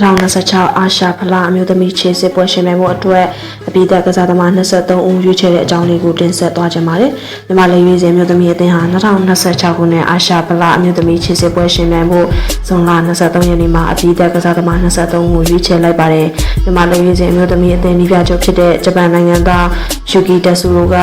2026အာရှဖလားအမျိုးသမီးခြေစစ်ပွဲရှင်ပြိုင်မှုအတွက်အပိသက်ကစားသမား23ဦးရွေးချယ်တဲ့အကြောင်းလေးကိုတင်ဆက်သွားကြပါမယ်။မြန်မာလေရွေးစင်အမျိုးသမီးအသင်းဟာ2026ခုနှစ်အာရှဖလားအမျိုးသမီးခြေစစ်ပွဲရှင်ပြိုင်မှုဇွန်လ23ရက်နေ့မှာအပိသက်ကစားသမား23ဦးရွေးချယ်လိုက်ပါတယ်။မြန်မာလေရွေးစင်အမျိုးသမီးအသင်းနီးပြချုပ်ဖြစ်တဲ့ဂျပန်နိုင်ငံသားယူကီတက်ဆူရိုက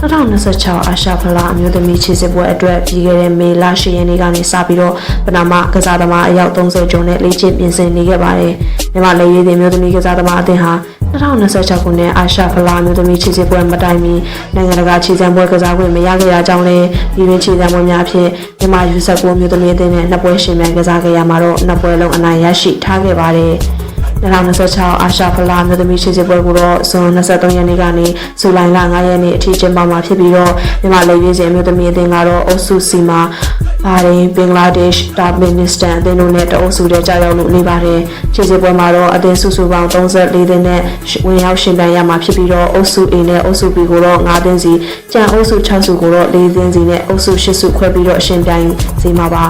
2026အာရှဖလားအမျိုးသမီးခြေစစ်ပွဲအတွက်ပြီးခဲ့တဲ့မေလ10ရက်နေ့ကနေစပြီးတော့ပနာမကစားသမားအယောက်30ကျော်နဲ့လေ့ကျင့်ပြင်ဆင်နေခဲ့ပါတယ်။မြန်မာလေရေးတင်မျိုးသမီးကစားသမားအသင်းဟာ2026ခုနှစ်အာရှဖလားမျိုးသမီးခြေစစ်ပွဲမတိုင်မီနိုင်ငံတကာခြေစံပွဲကစားခွင့်မရခဲ့ရကြောင်းလည်းပြည်တွင်းခြေစံပွဲများအဖြစ်မြန်မာယူဆက်ကိုမျိုးသမီးအသင်းနဲ့နှစ်ပွဲရှင်မြန်ကစားခဲ့ရမှာတော့နှစ်ပွဲလုံးအနိုင်ရရှိထားခဲ့ပါတယ်။ 2026အာရှဖလားမြို့သမီးရှိစစ်ပွဲကိုတော့ဇွန်23ရက်နေ့ကနေဇူလိုင်လ9ရက်နေ့အထိကျင်းပမှာဖြစ်ပြီးတော့မြန်မာလေရွေးစင်မြို့သမီးအသင်းကတော့အုပ်စုစီမှာဘာရင်းဘင်္ဂလားဒေ့ရှ်တာမင်နစ္စတန်အသင်းတို့နဲ့တအုပ်စုတဲ့ကြာရောက်လို့နေပါတယ်ခြေစစ်ပွဲမှာတော့အသင်းစုစုပေါင်း34သင်းနဲ့ဝင်ရောက်ရှင်ပြိုင်ရမှာဖြစ်ပြီးတော့အုပ်စု A နဲ့အုပ်စု B ကိုတော့9သင်းစီကြံအုပ်စု6စုကိုတော့4သင်းစီနဲ့အုပ်စု8စုခွဲပြီးတော့ရှင်ပြိုင်စီမှာပါ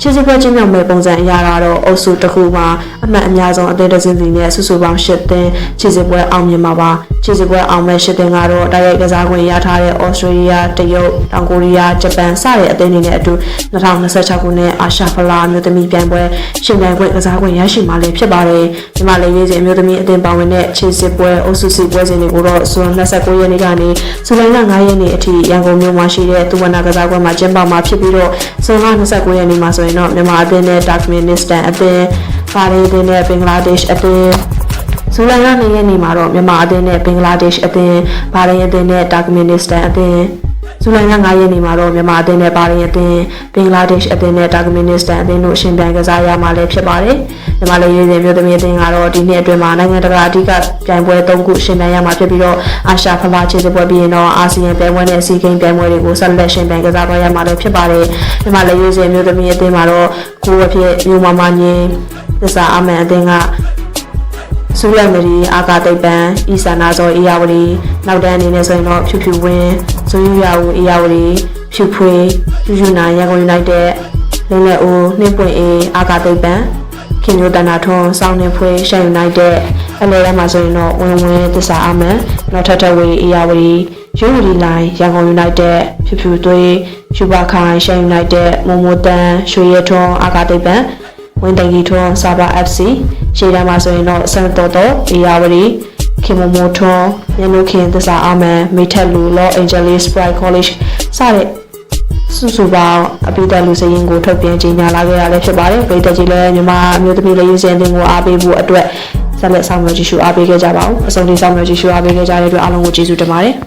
ချစ်စပွဲချင်းမြောက်မဲ့ပုံစံအရာကတော့အုပ်စုတစ်ခုမှာအမှတ်အများဆုံးအသင်းတစ်စင်းစီနဲ့စုစုပေါင်း၈သင်းချစ်စပွဲအောင်မြင်မှာပါချစ်စပွဲအောင်မဲ့၈သင်းကတော့တိုက်ရိုက်ကစားခွင့်ရထားတဲ့ဩစတြေးလျတရုတ်တောင်ကိုရီးယားဂျပန်စတဲ့အသင်းတွေနဲ့အတူ2026ခုနှစ်အာရှဖလားမြို့သမီးပြိုင်ပွဲရှင်ပြိုင်ခွင့်ကစားခွင့်ရရှိမှာလည်းဖြစ်ပါတယ်ဒီမှာလည်းရေးစဉ်မြို့သမီးအသင်းပါဝင်တဲ့ချစ်စပွဲအုပ်စုစီပွဲစဉ်တွေကိုတော့ဇွန်29ရက်နေ့ကနေဇူလိုင်လ9ရက်နေ့အထိရန်ကုန်မြို့မှာရှိတဲ့သူဝနာကစားကွက်မှာကျင်းပမှာဖြစ်ပြီးတော့ဇွန်လ29ရက်နေ့မှာဆိုရင်တော့မြန်မာအသင်းနဲ့တာကမင်နစ္စတန်အသင်းပါရီအသင်းနဲ့ဘင်္ဂလားဒေ့ရှ်အသင်းဇူလိုင်လ2ရက်နေ့မှာတော့မြန်မာအသင်းနဲ့ဘင်္ဂလားဒေ့ရှ်အသင်းဘာရိန်အသင်းနဲ့တာကမင်နစ္စတန်အသင်း ဇူလိုင်လ9ရက်နေ့မှာတော့မြန်မာအသင်းနဲ့ဘာရိန်အသင်းဘင်္ဂလားဒေ့ရှ်အသင်းနဲ့တာကမင်နစ္စတန်အသင်းတို့ရှင်ပြိုင်ကစားရမှာလည်းဖြစ်ပါတယ်။မြန်မာလူရေးစဉ်မျိုးသမီးအသင်းကတော့ဒီနှစ်အတွင်းမှာနိုင်ငံတကာအဓိကပြိုင်ပွဲ၃ခုရှင်ပြိုင်ရမှာဖြစ်ပြီးတော့အာရှဖလားခြေစစ်ပွဲပြီးရင်တော့အာဆီယံပြိုင်ပွဲနဲ့အစီအကိန်းပြိုင်ပွဲတွေကိုဆက်လက်ရှင်ပြိုင်ကစားသွားရမှာလည်းဖြစ်ပါတယ်။မြန်မာလူရေးစဉ်မျိုးသမီးအသင်းမှာတော့ကိုယ်အဖြစ်မျိုးမမငင်းသစ္စာအမှန်အသင်းက ဆူလက်မရီအာကာတိတ်ပံဤဆန္ဒဇောအေယာဝတီနောက်တန်းအနေနဲ့ဆိုရင်တော့ဖြူဖြူဝင်းဇိုးယူရဦးအေယာဝတီဖြူဖွေဖြူဖြူနိုင်ရန်ကုန်ယူနိုက်တက်လင်းလက်ဦးနှင်းပွင့်အေးအာကာတိတ်ပံခင်မျိုးတနာထွန်းစောင်းနေဖွေရှန်ယူနိုက်တက်အလဲရမှာဆိုရင်တော့ဝင်းဝင်းသစ္စာအမှန်နောက်ထပ်ထပ်ဝေအေယာဝတီယူရီလိုင်းရန်ကုန်ယူနိုက်တက်ဖြူဖြူသွေးဖြူပါခိုင်ရှန်ယူနိုက်တက်မုံမိုတန်ရွှေရထွန်းအာကာတိတ်ပံ ဝင်းတန်ကြီးထွန်းစာပါ FC ရှေ့တန်းမှာဆိုရင်တော့စံတော်တော်အေယာဝတီခင်မမိုထွန်းညနုခင်သစ္စာအမန်မိထက်လူ Los Angeles Pride College စတဲ့စုစုပေါင်းအပိသက်လူစရင်ကိုထုတ်ပြန်ကြေညာလာခဲ့ရလည်းဖြစ်ပါတယ်ပြည်သက်ကြီးလည်းမြန်မာအမျိုးသမီးလေးရေးစင်တင်ကိုအားပေးဖို့အတွက်ဆက်လက်ဆောင်ရွက်ကြည့်ရှုအားပေးခဲ့ကြပါဦးအဆုံးထိဆောင်ရွက်ကြည့်ရှုအားပေးခဲ့ကြတဲ့အတွက်အားလုံးကိုကျေးဇူးတင်ပါတယ်